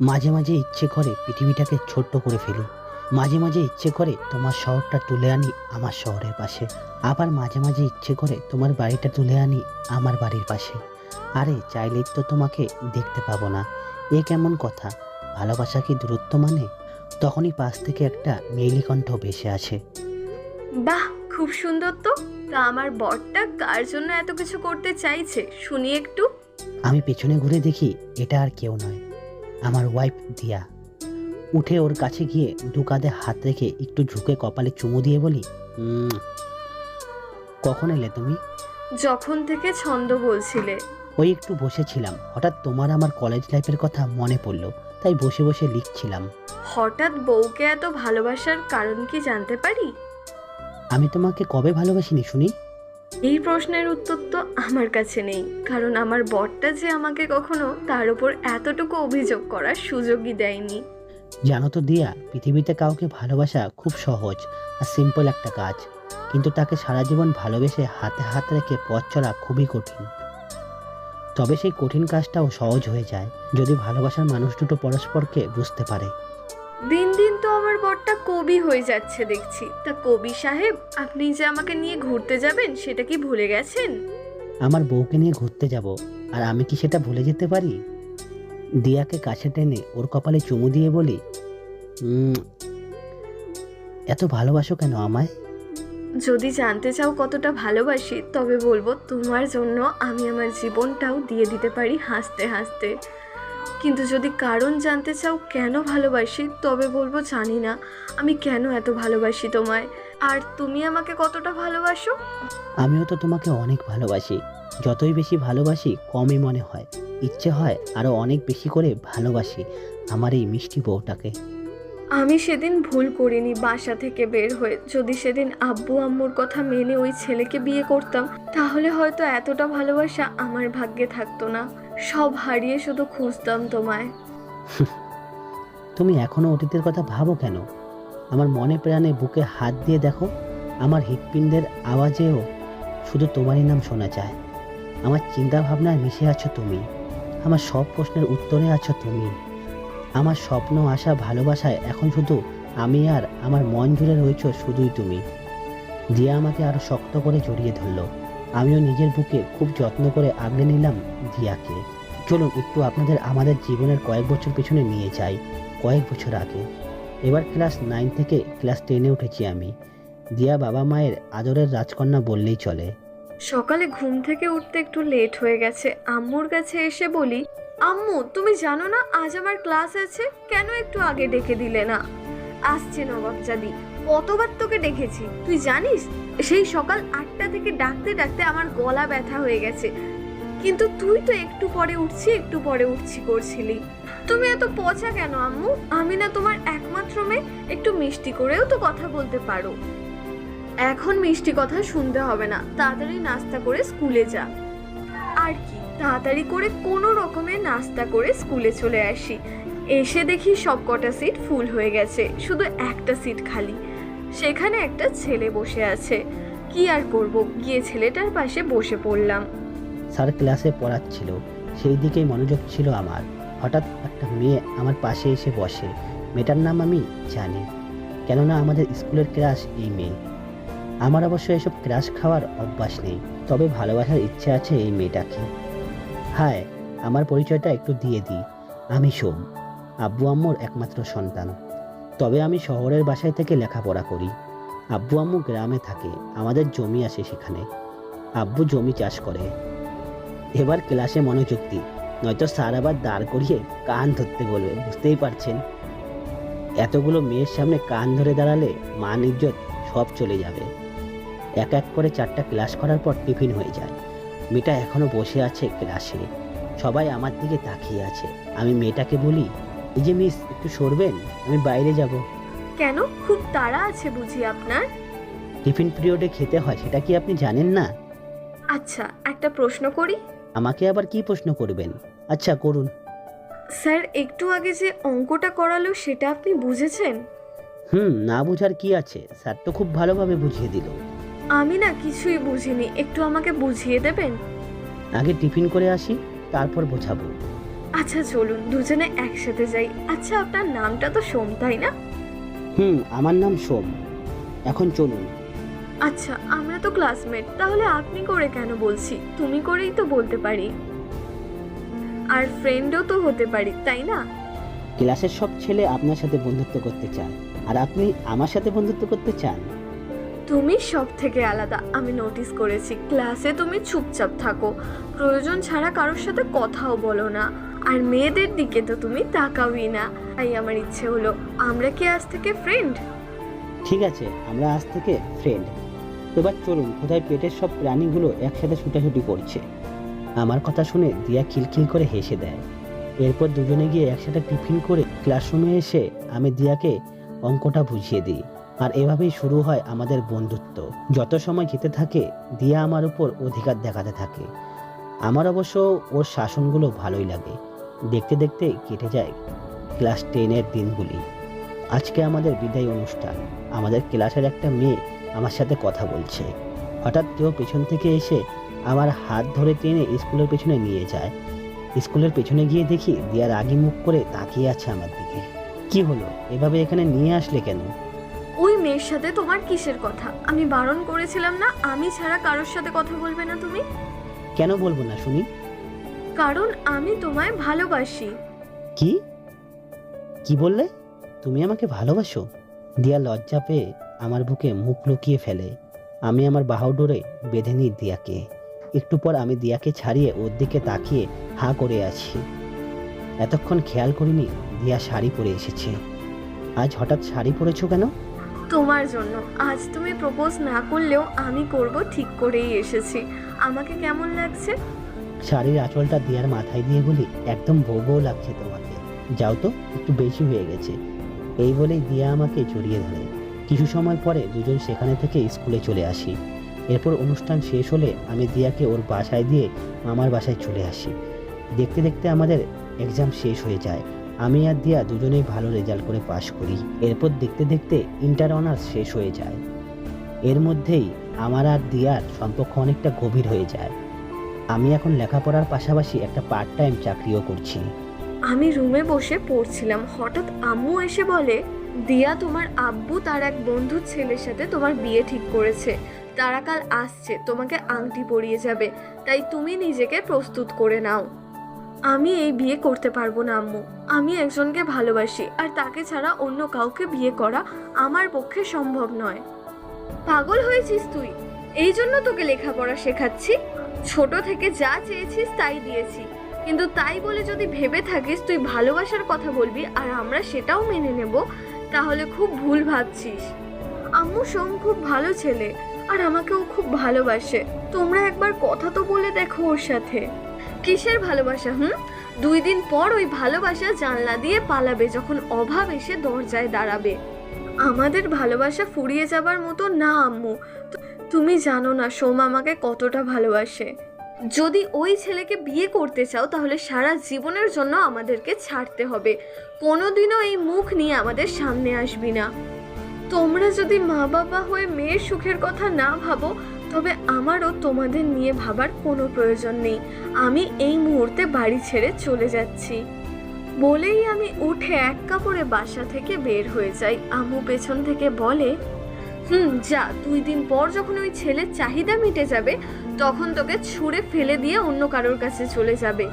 মাঝে মাঝে ইচ্ছে করে পৃথিবীটাকে ছোট্ট করে ফেলি। মাঝে মাঝে ইচ্ছে করে তোমার শহরটা তুলে আনি আমার শহরের পাশে। আবার মাঝে মাঝে ইচ্ছে করে তোমার বাড়িটা তুলে আনি আমার বাড়ির পাশে। আরে চাইলেই তো তোমাকে দেখতে পাবো না। এ কেমন কথা? ভালোবাসা কি দূরত্ব মানে? তখনই পাশ থেকে একটা মেইলি কণ্ঠ ভেসে আসে। বাহ খুব সুন্দর তো। তা আমার বরটা কার জন্য এত কিছু করতে চাইছে? শুনি একটু। আমি পেছনে ঘুরে দেখি এটা আর কেউ নয়। আমার ওয়াইফ দিয়া। উঠে ওর কাছে গিয়ে দু কাঁধে হাত রেখে একটু ঝুঁকে কপালে চুমু দিয়ে বলি "উম, কখন এলে তুমি? যখন থেকে ছন্দ বলছিলে। ওই একটু বসেছিলাম। হঠাৎ তোমার আমার কলেজ লাইফের কথা মনে পড়ল তাই বসে বসে লিখছিলাম। হঠাৎ বউকে এত ভালোবাসার কারণ কি জানতে পারি? আমি তোমাকে কবে ভালোবাসিনি শুনি? এই প্রশ্নের উত্তর তো আমার কাছে নেই কারণ আমার বরটা যে আমাকে কখনো তার উপর এতটুকু অভিযোগ করার সুযোগই দেয়নি। জানো তো দিয়া পৃথিবীতে কাউকে ভালোবাসা খুব সহজ আর সিম্পল একটা কাজ কিন্তু তাকে সারা জীবন ভালোবেসে হাতে হাত রেখে পথ চলা খুবই কঠিন। তবে সেই কঠিন কাজটাও সহজ হয়ে যায় যদি ভালোবাসার মানুষ দুটো পরস্পরকে বুঝতে পারে। দিন দিন আমার বরটা কবি হয়ে যাচ্ছে দেখছি। তা কবি সাহেব আপনি যে আমাকে নিয়ে ঘুরতে যাবেন সেটা কি ভুলে গেছেন? আমার বউকে নিয়ে ঘুরতে যাব আর আমি কি সেটা ভুলে যেতে পারি? দিয়াকে কাছে টেনে ওর কপালে চুমু দিয়ে বলি "উম, এত ভালোবাসো কেন আমায়? যদি জানতে চাও কতটা ভালোবাসি তবে বলব তোমার জন্য আমি আমার জীবনটাও দিয়ে দিতে পারি হাসতে হাসতে। কিন্তু যদি কারণ জানতে চাও কেন ভালোবাসি তবে বলব জানি না। আমি কেন এত ভালোবাসি তোমায়? আর তুমি আমাকে কতটা ভালোবাসো? আমিও তো তোমাকে অনেক ভালোবাসি। যতই বেশি ভালোবাসি কমই মনে হয়। ইচ্ছে হয় আরও অনেক বেশি করে ভালোবাসি আমার এই মিষ্টি বউটাকে। আমি সেদিন ভুল করিনি বাসা থেকে বের হয়ে। যদি সেদিন আব্বু আম্মুর কথা মেনে ওই ছেলেকে বিয়ে করতাম তাহলে হয়তো এতটা ভালোবাসা আমার ভাগ্যে থাকতো না। সব হারিয়ে শুধু খুঁজতাম তোমায়। তুমি এখনও অতীতের কথা ভাবো কেন? আমার মনে প্রাণে বুকে হাত দিয়ে দেখো, আমার হৃৎপিণ্ডের আওয়াজেও শুধু তোমারই নাম শোনা যায়। আমার চিন্তা ভাবনায় মিশে আছো তুমি, আমার সব প্রশ্নের উত্তরে আছো তুমি। আমার স্বপ্ন, আশা, ভালোবাসায় এখন শুধু আমি আর আমার মন জুড়ে রয়েছ শুধুই তুমি। দিয়া আমাকে আরও শক্ত করে জড়িয়ে ধরলো। আমিও নিজের বুকে খুব যত্ন করে আগলে নিলাম দিয়াকে চলুন, একটু আপনাদের আমাদের জীবনের কয়েক বছর পেছনে নিয়ে যাই, কয়েক বছর আগে। এবার ক্লাস নাইন থেকে ক্লাস টেনে উঠেছি আমি। দিয়া বাবা মায়ের আদরের রাজকন্যা বললেই চলে। সকালে ঘুম থেকে উঠতে একটু লেট হয়ে গেছে। আম্মুর কাছে এসে বলি, আম্মু, তুমি জানো না আজ আমার ক্লাস আছে? কেন একটু আগে ডেকে দিলে না? আসছে নবাবজাদি, কতবার তোকে ডেকেছি, তুই জানিস? সেই সকাল আটটা থেকে ডাকতে ডাকতে আমার গলা ব্যথা হয়ে গেছে। কিন্তু তুই তো একটু পরে উঠছি, একটু পরে উঠছি করছিলি। তুমি এত পচা কেন আম্মু? আমি না তোমার একমাত্র মেয়ে। একটু মিষ্টি করেও তো কথা বলতে পারো। এখন মিষ্টি কথা শুনতে হবে না। তাড়াতাড়ি নাস্তা করে স্কুলে যা। আর কি, তাড়াতাড়ি করে কোনো রকমের নাস্তা করে স্কুলে চলে আসি। এসে দেখি সব কটা সিট ফুল হয়ে গেছে। শুধু একটা সিট খালি। সেখানে একটা ছেলে বসে আছে। কি আর করব? গিয়ে ছেলেটার পাশে বসে পড়লাম। স্যার ক্লাসে পড়াচ্ছিল। সেই দিকেই মনোযোগ ছিল আমার। হঠাৎ একটা মেয়ে আমার পাশে এসে বসে। মেয়েটার নাম আমি জানি। কেননা আমাদের স্কুলের ক্লাস এই মেয়ে। আমার অবশ্য এসব ক্রাশ খাওয়ার অভ্যাস নেই। তবে ভালোবাসার ইচ্ছে আছে এই মেয়েটাকে। হায়, আমার পরিচয়টা একটু দিয়ে দিই। আমি সোম, আব্বু আম্মুর একমাত্র সন্তান। তবে আমি শহরের বাসায় থেকে লেখাপড়া করি। আব্বু আম্মু গ্রামে থাকে, আমাদের জমি আছে সেখানে। আব্বু জমি চাষ করে। এবার ক্লাসে মনোযোগ দিই, নয়তো স্যার আবার দাঁড় করিয়ে কান ধরতে বলবে, বুঝতেই পারছেন? এতগুলো মেয়ের সামনে কান ধরে দাঁড়ালে মান ইজ্জত সব চলে যাবে। এক এক করে চারটা ক্লাস করার পর টিফিন হয়ে যায়। মেয়েটা এখনও বসে আছে ক্লাসে। সবাই আমার দিকে তাকিয়ে আছে। আমি মেয়েটাকে বলি এই যে মিস একটু সরবেন? আমি বাইরে যাব। কেন? খুব তাড়া আছে বুঝি আপনার। টিফিন পিরিয়ডে খেতে হয় সেটা কি আপনি জানেন না? আচ্ছা একটা প্রশ্ন করি। আমাকে আবার কি প্রশ্ন করবেন? আচ্ছা করুন। স্যার একটু আগে যে অঙ্কটা করালো সেটা আপনি বুঝেছেন? হুম না বোঝার কি আছে? স্যার তো খুব ভালোভাবে বুঝিয়ে দিল। আমি না কিছুই বুঝিনি। একটু আমাকে বুঝিয়ে দেবেন? আগে টিফিন করে আসি তারপর বোঝাবো। আচ্ছা চলুন দুজনে একসাথে যাই। আচ্ছা আপনার নামটা তো সোম তাই না? হুম আমার নাম সোম। এখন চলুন। আচ্ছা আমরা তো ক্লাসমেট তাহলে আপনি করে কেন বলছি? তুমি করেই তো বলতে পারি। আর ফ্রেন্ডও তো হতে পারি তাই না? ক্লাসের সব ছেলে আপনার সাথে বন্ধুত্ব করতে চায় আর আপনি আমার সাথে বন্ধুত্ব করতে চান? তুমি সব থেকে আলাদা আমি নোটিস করেছি। ক্লাসে তুমি চুপচাপ থাকো। প্রয়োজন ছাড়া কারোর সাথে কথাও বলো না। আর মেয়েদের দিকে তো তুমি তাকাওই না। তাই আমার ইচ্ছে হলো, আমরা কি আজ থেকে ফ্রেন্ড ঠিক আছে, আমরা আজ থেকে ফ্রেন্ড এবার চলুন, কোথায় পেটের সব প্রাণীগুলো একসাথে ছুটাছুটি করছে? আমার কথা শুনে দিয়া খিলখিল করে হেসে দেয়। এরপর দুজনে গিয়ে একসাথে টিফিন করে ক্লাসরুমে এসে আমি দিয়াকে অঙ্কটা বুঝিয়ে দিই। আর এভাবেই শুরু হয় আমাদের বন্ধুত্ব। যত সময় যেতে থাকে, দিয়া আমার উপর অধিকার দেখাতে থাকে। আমার অবশ্য ওর শাসনগুলো ভালোই লাগে। দেখতে দেখতে কেটে যায় ক্লাস টেনের দিনগুলি। আজকে আমাদের বিদায় অনুষ্ঠান। আমাদের ক্লাসের একটা মেয়ে আমার সাথে কথা বলছে। হঠাৎ কেউ পেছন থেকে এসে আমার হাত ধরে টেনে স্কুলের পেছনে নিয়ে যায়। স্কুলের পেছনে গিয়ে দেখি দিয়ার আগি মুখ করে তাকিয়ে আছে আমার দিকে। কি হলো? এভাবে এখানে নিয়ে আসলে কেন? ওই মেয়ের সাথে তোমার কিসের কথা? আমি বারণ করেছিলাম না? আমি ছাড়া কারোর সাথে কথা বলবে না তুমি? কেন বলব না শুনি? কারণ আমি তোমায় ভালোবাসি। কি? কি বললে? তুমি আমাকে ভালোবাসো? দিয়া লজ্জা পেয়ে আমার বুকে মুখ লুকিয়ে ফেলে। আমি আমার বাহুডোরে বেঁধে নিই দিয়াকে। একটু পর আমি দিয়াকে ছাড়িয়ে ওর দিকে তাকিয়ে হাঁ করে আছি। এতক্ষণ খেয়াল করিনি দিয়া শাড়ি পরে এসেছে। আজ হঠাৎ শাড়ি পরেছো কেন? তোমার জন্য। আজ তুমি প্রপোজ না করলেও আমি করব ঠিক করেই এসেছি। আমাকে কেমন লাগছে? শাড়ির আঁচলটা দিয়ার মাথায় দিয়ে বলি একদম বউ বউ লাগছে তোমাকে। যাও তো, একটু বেশি হয়ে গেছে। এই বলেই দিয়া আমাকে জড়িয়ে ধরে। কিছু সময় পরে দুজন সেখানে থেকে স্কুলে চলে আসি। এরপর অনুষ্ঠান শেষ হলে আমি দিয়াকে ওর বাসায় দিয়ে আমার বাসায় চলে আসি। দেখতে দেখতে আমাদের এক্সাম শেষ হয়ে যায়। আমি আর দিয়া দুজনেই ভালো রেজাল্ট করে পাশ করি। এরপর দেখতে দেখতে ইন্টার অনার্স শেষ হয়ে যায়। এর মধ্যেই আমার আর দিয়ার সম্পর্ক অনেকটা গভীর হয়ে যায়। আমি এখন লেখাপড়ার পাশাপাশি একটা পার্ট টাইম চাকরিও করছি। আমি রুমে বসে পড়ছিলাম। হঠাৎ আম্মু এসে বলে, দিয়া তোমার আব্বু তার এক বন্ধুর ছেলের সাথে তোমার বিয়ে ঠিক করেছে। তারা কাল আসছে, তোমাকে আংটি পরিয়ে যাবে। তাই তুমি নিজেকে প্রস্তুত করে নাও। আমি এই বিয়ে করতে পারব না, আম্মু। আমি একজনকে ভালোবাসি, আর তাকে ছাড়া অন্য কাউকে বিয়ে করা আমার পক্ষে সম্ভব নয়। পাগল হয়েছিস তুই। এই জন্য তোকে লেখাপড়া শেখাচ্ছি। ছোট থেকে যা চেয়েছিস তাই দিয়েছি। কিন্তু তাই বলে যদি ভেবে থাকিস তুই ভালোবাসার কথা বলবি আর আমরা সেটাও মেনে নেব, তাহলে খুব ভুল ভাবছিস। আম্মু সোম খুব ভালো ছেলে আর আমাকেও খুব ভালোবাসে। তোমরা একবার কথা তো বলে দেখো ওর সাথে। কিসের ভালোবাসা, হুম? দুই দিন পর ওই ভালোবাসা জানলা দিয়ে পালাবে যখন অভাব এসে দরজায় দাঁড়াবে। আমাদের ভালোবাসা ফুরিয়ে যাবার মতো না, আম্মু। তুমি জানো না সোম আমাকে কতটা ভালোবাসে। যদি ওই ছেলেকে বিয়ে করতে চাও, তাহলে সারা জীবনের জন্য আমাদেরকে ছাড়তে হবে। কোনোদিনও এই মুখ নিয়ে আমাদের সামনে আসবি না। তোমরা যদি মা বাবা হয়ে মেয়ের সুখের কথা না ভাবো, তবে আমারও তোমাদের নিয়ে ভাবার কোনো প্রয়োজন নেই। আমি এই মুহূর্তে বাড়ি ছেড়ে চলে যাচ্ছি। বলেই আমি উঠে এক কাপড়ে বাসা থেকে বের হয়ে যাই। আম্মু পেছন থেকে বলে হুম যা দুই দিন পর যখন ওই ছেলের চাহিদা মিটে যাবে তখন তোকে ছুঁড়ে ফেলে দিয়ে অন্য কারোর কাছে চলে যাবে।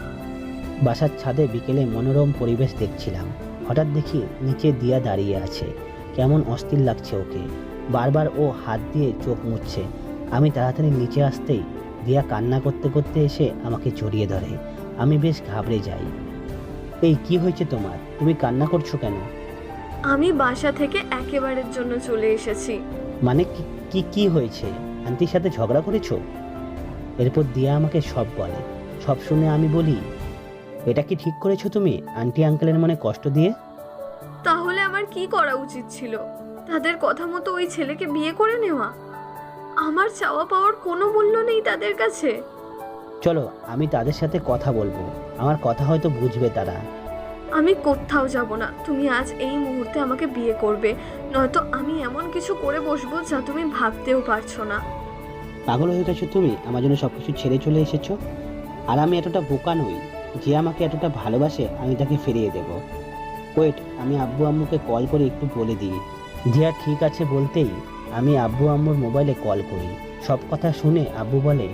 বাসার ছাদে বিকেলে মনোরম পরিবেশ দেখছিলাম। হঠাৎ দেখি নিচে দিয়া দাঁড়িয়ে আছে। কেমন অস্থির লাগছে ওকে। বারবার ও হাত দিয়ে চোখ মুছছে। আমি তাড়াতাড়ি নিচে আসতেই দিয়া কান্না করতে করতে এসে আমাকে জড়িয়ে ধরে। আমি বেশ ঘাবড়ে যাই। এই কি হয়েছে তোমার? তুমি কান্না করছ কেন? আমি বাসা থেকে একেবারের জন্য চলে এসেছি। মানে কি কি হয়েছে? আন্টির সাথে ঝগড়া করেছ? এরপর দিয়া আমাকে সব বলে। সব শুনে আমি বলি এটা কি ঠিক করেছ তুমি আন্টি আঙ্কেলের মনে কষ্ট দিয়ে? তাহলে আমার কি করা উচিত ছিল? তাদের কথা মতো ওই ছেলেকে বিয়ে করে নেওয়া? আমার চাওয়া পাওয়ার কোনো মূল্য নেই তাদের কাছে। চলো আমি তাদের সাথে কথা বলব। আমার কথা হয়তো বুঝবে তারা। আমি কোথাও যাব না। তুমি আজ এই মুহূর্তে আমাকে বিয়ে করবে। নয়তো আমি এমন কিছু করে বসবো যা তুমি ভাবতেও পারছ না। পাগল হয়ে গেছো তুমি? আমার জন্য সব কিছু ছেড়ে চলে এসেছ? আর আমি এতটা বোকা নই যে আমাকে এতটা ভালোবাসে আমি তাকে ফিরিয়ে দেব। ওয়েট, আমি আব্বু আম্মুকে কল করে একটু বলে দিই। জিয়া ঠিক আছে বলতেই আমি আব্বু আম্মুর মোবাইলে কল করি। সব কথা শুনে আব্বু বলে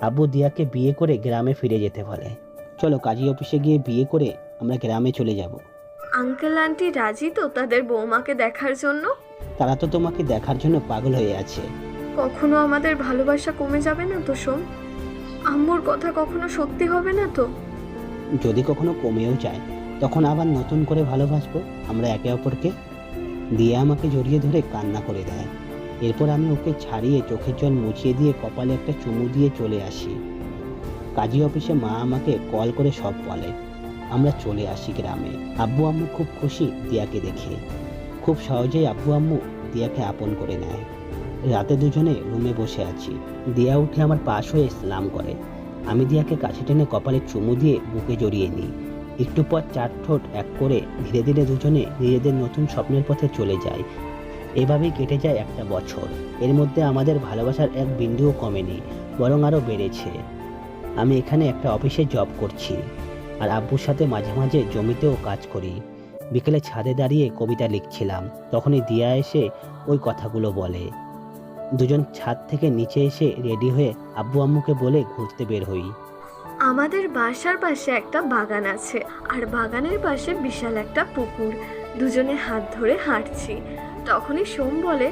আব্বু দিয়াকে বিয়ে করে গ্রামে ফিরে যেতে বলে। চলো কাজী অফিসে গিয়ে বিয়ে করে আমরা গ্রামে চলে যাব। আঙ্কেল আন্টি রাজি তো তাদের বৌমাকে দেখার জন্য? তারা তো তোমাকে দেখার জন্য পাগল হয়ে আছে। কখনো আমাদের ভালোবাসা কমে যাবে না তো সোম? আম্মুর কথা কখনো সত্যি হবে না তো? যদি কখনো কমেও যায় তখন আবার নতুন করে ভালোবাসবো। আমরা একে অপরকে দিয়ে আমাকে জড়িয়ে ধরে কান্না করে দেয়। এরপর আমি ওকে ছাড়িয়ে চোখের জল মুছিয়ে দিয়ে কপালে একটা চুমু দিয়ে চলে আসি। কাজী অফিসে মা আমাকে কল করে সব বলে। আমরা চলে আসি গ্রামে। আব্বু আম্মু খুব খুশি দিয়াকে দেখে। খুব সহজেই আব্বু আম্মু দিয়াকে আপন করে নেয়। রাতে দুজনে রুমে বসে আছি। দিয়া উঠে আমার পাশ হয়ে স্নান করে। আমি দিয়াকে কাছে টেনে কপালে চুমু দিয়ে বুকে জড়িয়ে নিই। একটু পর চার ঠোঁট এক করে ধীরে ধীরে দুজনে নিজেদের নতুন স্বপ্নের পথে চলে যায়। এভাবেই কেটে যায় একটা বছর। এর মধ্যে আমাদের ভালোবাসার এক বিন্দুও কমেনি, বরং আরও বেড়েছে। আমি এখানে একটা অফিসে জব করছি আর আব্বুর সাথে মাঝে মাঝে জমিতেও কাজ করি। বিকেলে ছাদে দাঁড়িয়ে কবিতা লিখছিলাম, তখনই দিয়া এসে ওই কথাগুলো বলে। দুজন ছাদ থেকে নিচে এসে রেডি হয়ে আব্বু আম্মুকে বলে ঘুরতে বের হই। আমাদের বাসার পাশে একটা বাগান আছে, আর বাগানের পাশে বিশাল একটা পুকুর। দুজনে হাত ধরে হাঁটছি। তখনই সোম বলে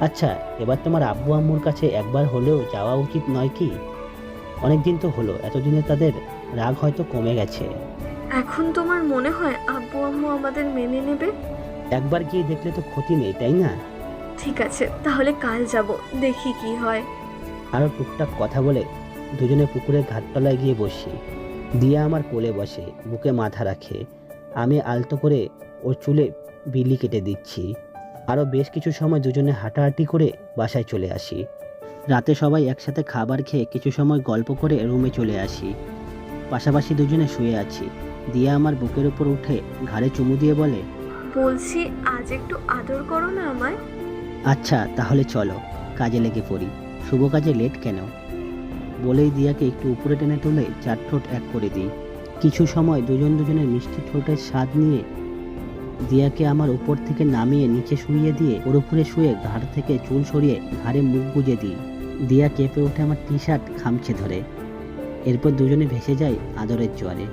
আচ্ছা এবার তোমার আব্বু আম্মুর কাছে একবার হলেও যাওয়া উচিত নয় কি? অনেকদিন তো হলো এতদিনে তাদের রাগ হয়তো কমে গেছে। এখন তোমার মনে হয় আব্বু আম্মু আমাদের মেনে নেবে? একবার গিয়ে দেখলে তো ক্ষতি নেই তাই না? ঠিক আছে তাহলে কাল যাব দেখি কি হয়। আরও টুকটাক কথা বলে দুজনে পুকুরের ঘাটতলায় গিয়ে বসি। দিয়া আমার কোলে বসে বুকে মাথা রাখে। আমি আলতো করে ওর চুলে বিলি কেটে দিচ্ছি। আরও বেশ কিছু সময় দুজনে হাঁটাহাঁটি করে বাসায় চলে আসি। রাতে সবাই একসাথে খাবার খেয়ে কিছু সময় গল্প করে রুমে চলে আসি। পাশাপাশি দুজনে শুয়ে আছি। দিয়া আমার বুকের উপর উঠে ঘাড়ে চুমু দিয়ে বলে বলছি আজ একটু আদর করো না আমায়। আচ্ছা তাহলে চলো কাজে লেগে পড়ি। শুভ কাজে লেট কেন? বলেই দিয়াকে একটু উপরে টেনে তুলে চার ঠোঁট এক করে দিই। কিছু সময় দুজন দুজনের মিষ্টি ঠোঁটের স্বাদ নিয়ে দিয়াকে আমার উপর থেকে নামিয়ে নিচে শুইয়ে দিয়ে ওর উপরে শুয়ে ঘাড় থেকে চুল সরিয়ে ঘাড়ে মুখ গুজে দিই। দিয়া কেঁপে উঠে আমার টি শার্ট খামছে ধরে। এরপর দুজনে ভেসে যায় আদরের জোয়ারে।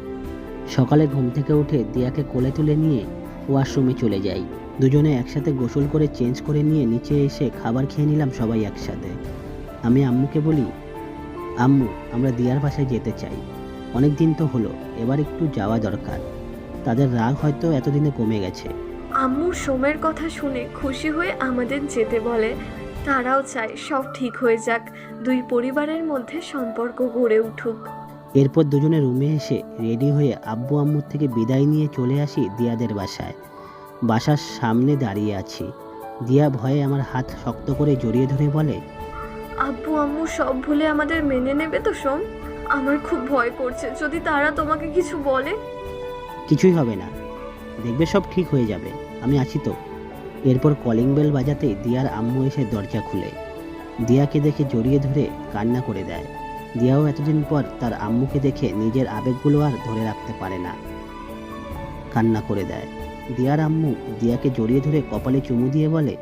সকালে ঘুম থেকে উঠে দিয়াকে কোলে তুলে নিয়ে ওয়াশরুমে চলে যাই। দুজনে একসাথে গোসল করে চেঞ্জ করে নিয়ে নিচে এসে খাবার খেয়ে নিলাম সবাই একসাথে। আমি আম্মুকে বলি, আম্মু, আমরা দিয়ার বাসায় যেতে চাই। অনেক দিন তো হলো, এবার একটু যাওয়া দরকার। তাদের রাগ হয়তো এতদিনে কমে গেছে। আম্মুর সোমের কথা শুনে খুশি হয়ে আমাদের যেতে বলে। তারাও চায় সব ঠিক হয়ে যাক দুই পরিবারের মধ্যে সম্পর্ক গড়ে উঠুক। এরপর দুজনে রুমে এসে রেডি হয়ে আব্বু আম্মুর থেকে বিদায় নিয়ে চলে আসি দিয়াদের বাসায়। বাসার সামনে দাঁড়িয়ে আছি। দিয়া ভয়ে আমার হাত শক্ত করে জড়িয়ে ধরে বলে আব্বু আম্মু সব ভুলে আমাদের মেনে নেবে তো সোম? আমার খুব ভয় করছে যদি তারা তোমাকে কিছু বলে। কিছুই হবে না। দেখবে সব ঠিক হয়ে যাবে। আমি আছি তো। এরপর কলিং বেল বাজাতে দিয়ার আম্মু এসে দরজা খুলে। দিয়াকে দেখে জড়িয়ে ধরে কান্না করে দেয়। দিয়াও এতদিন পর তার আম্মুকে দেখে নিজের আবেগগুলো আর ধরে রাখতে পারে না। কান্না করে দেয়। দিয়ার আম্মু দিয়াকে জড়িয়ে ধরে কপালে চুমু দিয়ে বলে,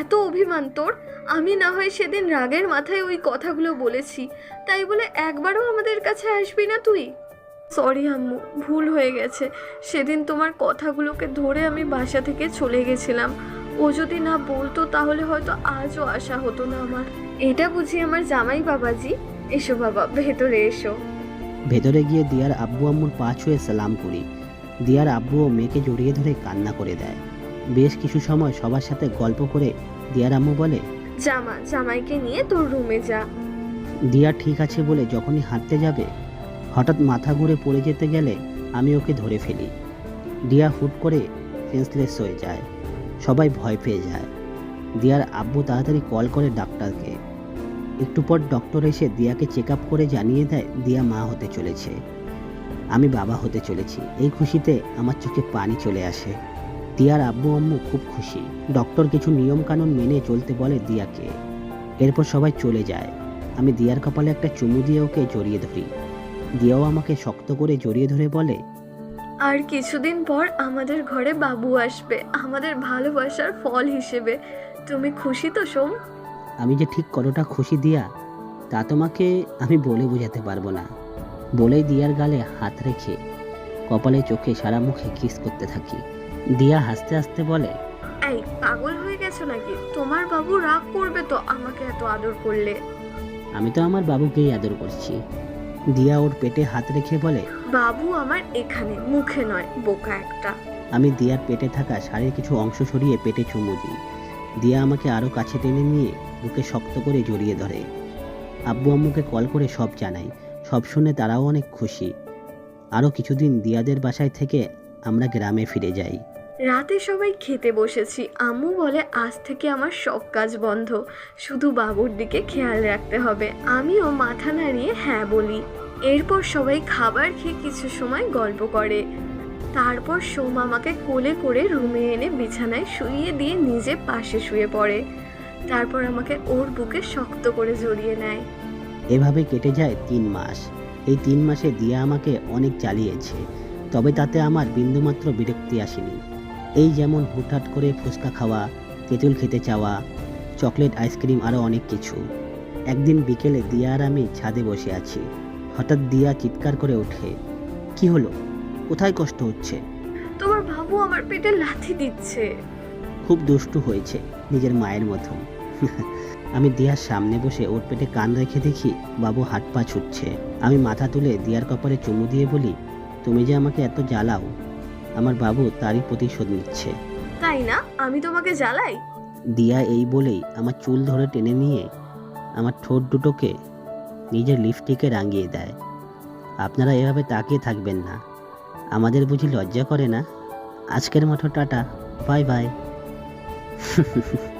এত অভিমান তোর। আমি না হয় সেদিন রাগের মাথায় ওই কথাগুলো বলেছি। তাই বলে একবারও আমাদের কাছে আসবি না তুই? সরি আম্মু ভুল হয়ে গেছে। সেদিন তোমার কথাগুলোকে ধরে আমি বাসা থেকে চলে গেছিলাম। ও যদি না বলতো তাহলে হয়তো আজও আসা হতো না আমার। এটা বুঝি আমার জামাই বাবাজি? এসো বাবা ভেতরে এসো। ভেতরে গিয়ে দিয়ার আব্বু আম্মুর পা ছুঁয়ে সালাম করি। দিয়ার আব্বু ও মেয়েকে জড়িয়ে ধরে কান্না করে দেয়। বেশ কিছু সময় সবার সাথে গল্প করে দিয়ার আম্মু বলে জামা জামাইকে নিয়ে তোর রুমে যা। দিয়া ঠিক আছে বলে যখনই হাঁটতে যাবে হঠাৎ মাথা ঘুরে পড়ে যেতে গেলে আমি ওকে ধরে ফেলি। দিয়া হুট করে সেন্সলেস হয়ে যায়। সবাই ভয় পেয়ে যায়। দিয়ার আব্বু তাড়াতাড়ি কল করে ডাক্তারকে। একটু পর ডক্টর এসে দিয়াকে চেক আপ করে জানিয়ে দেয় দিয়া মা হতে চলেছে। আমি বাবা হতে চলেছি। এই খুশিতে আমার চোখে পানি চলে আসে। দিয়ার আব্বু আম্মু খুব খুশি। ডক্টর কিছু নিয়মকানুন মেনে চলতে বলে দিয়াকে। এরপর সবাই চলে যায়। আমি দিয়ার কপালে একটা চুমু দিয়ে ওকে জড়িয়ে ধরি। দিয়াও আমাকে শক্ত করে জড়িয়ে ধরে বলে আর কিছুদিন পর আমাদের ঘরে বাবু আসবে আমাদের ভালোবাসার ফল হিসেবে। তুমি খুশি তো সোম? আমি যে ঠিক কতটা খুশি দিয়া তা তোমাকে আমি বলে বোঝাতে পারব না। বলেই দিয়ার গালে হাত রেখে কপালে চোখে সারা মুখে কিস করতে থাকি। দিয়া হাসতে হাসতে বলে এই পাগল হয়ে গেছো নাকি? তোমার বাবু রাগ করবে তো আমাকে এত আদর করলে? আমি তো আমার বাবুকেই আদর করছি। দিয়া ওর পেটে হাত রেখে বলে বাবু আমার এখানে মুখে নয় বোকা একটা। আমি দিয়ার পেটে থাকা শাড়ির কিছু অংশ সরিয়ে পেটে চুমু দিই। দিয়া আমাকে আরও কাছে টেনে নিয়ে বুকে শক্ত করে জড়িয়ে ধরে। আব্বু আম্মুকে কল করে সব জানাই। সব শুনে তারাও অনেক খুশি। আরও কিছুদিন দিয়াদের বাসায় থেকে আমরা গ্রামে ফিরে যাই। রাতে সবাই খেতে বসেছি। আম্মু বলে, আজ থেকে আমার সব কাজ বন্ধ। শুধু বাবুর দিকে খেয়াল রাখতে হবে। আমিও মাথা নাড়িয়ে হ্যাঁ বলি। এরপর সবাই খাবার খেয়ে কিছু সময় গল্প করে। তারপর সোম আমাকে কোলে করে রুমে এনে বিছানায় শুইয়ে দিয়ে নিজে পাশে শুয়ে পড়ে। তারপর আমাকে ওর বুকে শক্ত করে জড়িয়ে নেয়। এভাবে কেটে যায় তিন মাস। এই তিন মাসে দিয়া আমাকে অনেক জ্বালিয়েছে তবে তাতে আমার বিন্দুমাত্র বিরক্তি আসেনি। এই যেমন হুটহাট করে ফুচকা খাওয়া তেঁতুল খেতে চাওয়া চকলেট আইসক্রিম আরও অনেক কিছু। একদিন বিকেলে দিয়া আর আমি ছাদে বসে আছি। হঠাৎ দিয়া চিৎকার করে ওঠে কি হলো? কোথায় কষ্ট হচ্ছে? তোমার বাবু আমার পেটে লাথি দিচ্ছে। খুব দুষ্টু হয়েছে নিজের মায়ের মতন। আমি দিয়ার সামনে বসে ওর পেটে কান রেখে দেখি বাবু হাত পা ছুটছে। আমি মাথা তুলে দিয়ার কপালে চুমু দিয়ে বলি তুমি যে আমাকে এত জ্বালাও আমার বাবু তারই প্রতিশোধ নিচ্ছে। তাই না? আমি তোমাকে জ্বালাই? দিয়া এই বলেই আমার চুল ধরে টেনে নিয়ে আমার ঠোঁট দুটোকে নিজের লিপস্টিকে রাঙিয়ে দেয়। আপনারা এভাবে তাকিয়ে থাকবেন না। আমাদের বুঝি লজ্জা করে না? আজকের মতো টাটা বাই বাই।